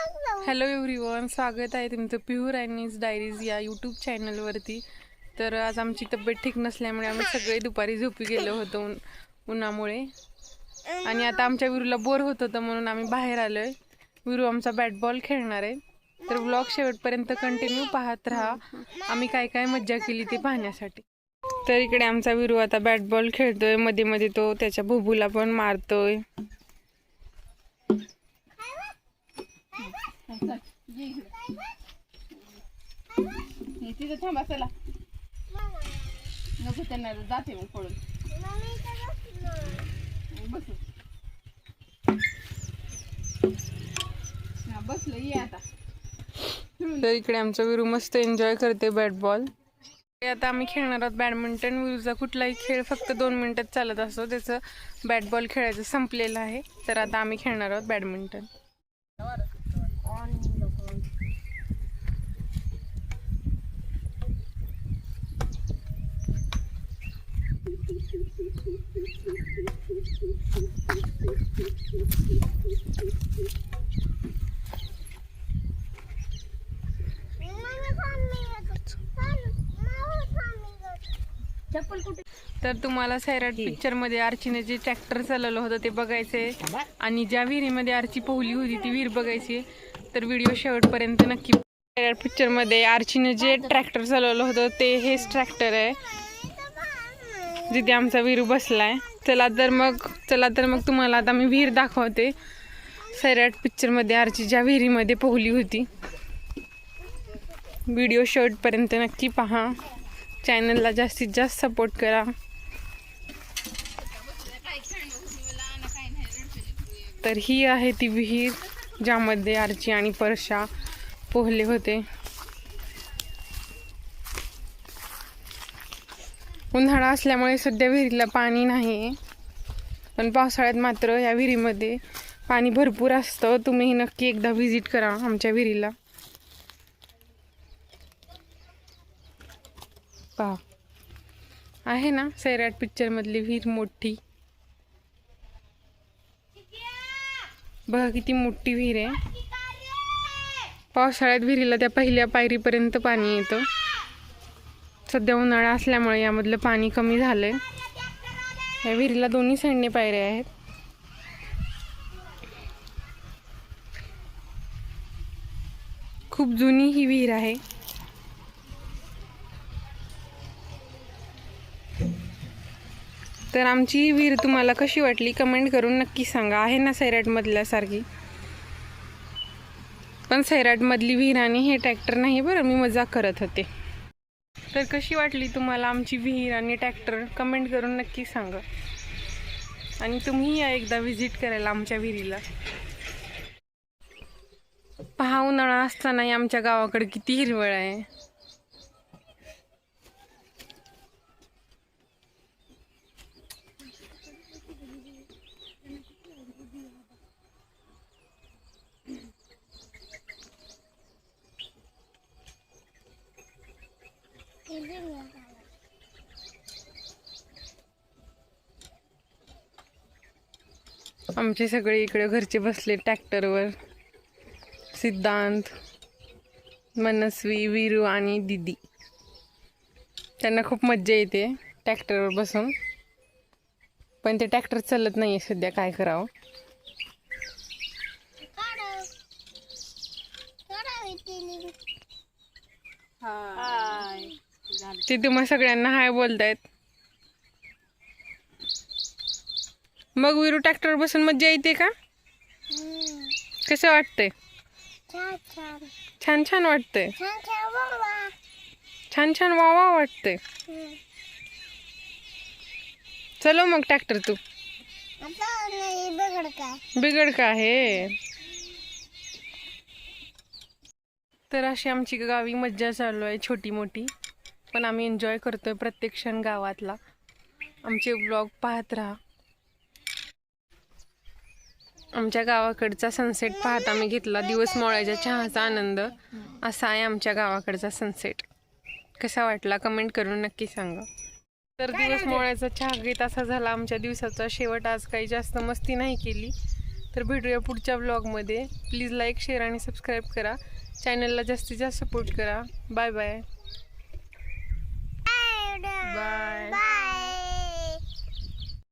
Hello everyone स्वागत आहे तुमचं प्युअर अॅनीज डायरीज या यूट्यूब चॅनलवरती. तर आज आमची तब्येत ठीक नसल्यामुळे आम्ही सगळे दुपारी झोपी गेलो होतो उन उन्हामुळे. आणि आता आमच्या विरूला बोर होत होतं म्हणून आम्ही बाहेर आलोय. विरू आमचा बॅट बॉल खेळणार आहे. तर ब्लॉग शेवटपर्यंत कंटिन्यू पाहत राहा. आम्ही काय काय मज्जा केली ते पाहण्यासाठी. तर इकडे आमचा विरू आता बॅट बॉल खेळतोय. मध्ये मध्ये तो त्याच्या भुबूला पण मारतोय. तिथं थांबा चला. नको त्यांना जाते मग पळून. बसू. हा ये आता. तर इकडे आमचा विरू मस्त एन्जॉय करते बॅट बॉल आता आम्ही खेळणार आहोत बॅडमिंटन विरूचा कुठलाही खेळ फक्त दोन मिनिटात चालत असतो. त्याचं बॅट बॉल खेळायचं संपलेलं आहे. तर आता आम्ही खेळणार आहोत बॅडमिंटन तर तुम्हाला सैराट पिक्चरमध्ये आर्चीने जे ट्रॅक्टर चालवलं होतं ते बघायचंय. आणि ज्या विहिरीमध्ये आर्ची पोहली होती ती विहीर बघायची तर व्हिडिओ शेवटपर्यंत नक्की सैराट पिक्चरमध्ये आर्चीने जे ट्रॅक्टर चालवलं होतं ते हेच ट्रॅक्टर आहे. जिथे आमचा विरू बसलाय. चला तर मग चला तर मग तुम्हाला आता मी विहीर दाखवते. सैराट पिक्चरमध्ये आर्ची ज्या विहिरीमध्ये पोहली होती. व्हिडिओ शेवटपर्यंत नक्की पहा. चॅनलला जास्तीत जास्त सपोर्ट करा. तर ही आहे ती विहीर ज्यामध्ये आर्ची आणि परशा पोहले होते. उन्हाळा असल्यामुळे सध्या विहिरीला पाणी नाही. पण पावसाळ्यात मात्र या विहिरीमध्ये पाणी भरपूर असतं. तुम्ही नक्की एकदा व्हिजिट करा आमच्या विहिरीला. पहा आहे ना सैराट पिक्चरमधली विहीर मोठी. बघा किती मोठी विहीर आहे. पावसाळ्यात विहिरीला त्या पहिल्या पायरीपर्यंत पाणी येतं. सध्या उन्हाळा असल्यामुळे यामधलं पाणी कमी झालंय. या विहिरीला दोन्ही साईडने पायऱ्या आहेत. खूप जुनी ही विहीर आहे. तर आमची ही विहीर तुम्हाला कशी वाटली कमेंट करून नक्की सांगा. आहे ना सैराटमधल्यासारखी पण सैराटमधली विहीर आणि हे ट्रॅक्टर नाही बरं मी मजा करत होते. तर कशी वाटली तुम्हाला आमची विहीर आणि ट्रॅक्टर कमेंट करून नक्की सांगा. आणि तुम्ही या एकदा व्हिजिट करायला आमच्या विहिरीला. पहा उन्हाळा असतानाही आमच्या गावाकडे किती हिरवळ आहे. आमचे सगळे इकडे घरचे बसले ट्रॅक्टरवर. सिद्धांत मनस्वी वीरू आणि दिदी. त्यांना खूप मज्जा येते ट्रॅक्टरवर बसून. पण ते ट्रॅक्टर चालत नाही आहे सध्या काय करावं? हाय. ते तुम्हा सगळ्यांना हाय बोलतायत. मग विरू ट्रॅक्टर बसून मज्जा येते का? कसं वाटतंय? छान छान वाटतंय. छान छान वा वा वाटतंय. चलो मग ट्रॅक्टर तू. बिघड का आहे? तर अशी आमची गावी मज्जा चालू आहे छोटी मोठी. पण आम्ही एन्जॉय करतोय प्रत्येक क्षण गावातला. आमचे ब्लॉग पाहत राहा. आमच्या गावाकडचा सनसेट पाहत आम्ही घेतला. दिवस मोळ्याच्या चहाचा आनंद. असा आहे आमच्या गावाकडचा सनसेट कसा वाटला कमेंट करून नक्की सांगा. तर दिवस मोळ्याचा चहा घेत असा झाला. आमच्या दिवसाचा शेवट आज काही जास्त मस्ती नाही केली. तर भेटूया पुढच्या ब्लॉगमध्ये प्लीज लाईक शेअर आणि सबस्क्राईब करा. चॅनलला जास्तीत जास्त सपोर्ट करा. Bye bye bye. bye.